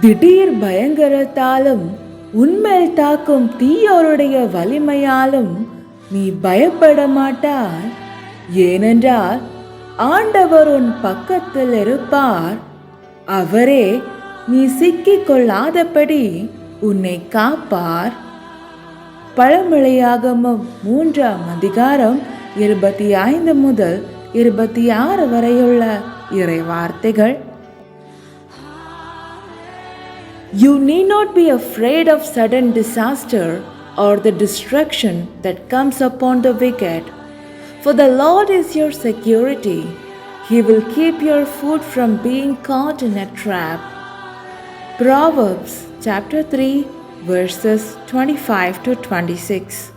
திடீர் பயங்கரத்தாலும் உன்மேல் தாக்கும் தீயோருடைய வலிமையாலும் நீ பயப்பட மாட்டாய். ஏனென்றால் ஆண்டவர் உன் பக்கத்தில் இருப்பார். அவரே நீ சிக்கிக் கொள்ளாதபடி உன்னை காப்பார். பழமொழியாகமும் மூன்றாம் அதிகாரம் இருபத்தி ஐந்து முதல் இருபத்தி ஆறு வரையுள்ள இறை வார்த்தைகள் You need not be afraid of sudden disaster or the destruction that comes upon the wicked. For the Lord is your security. He will keep your foot from being caught in a trap. Proverbs chapter 3, verses 25 to 26.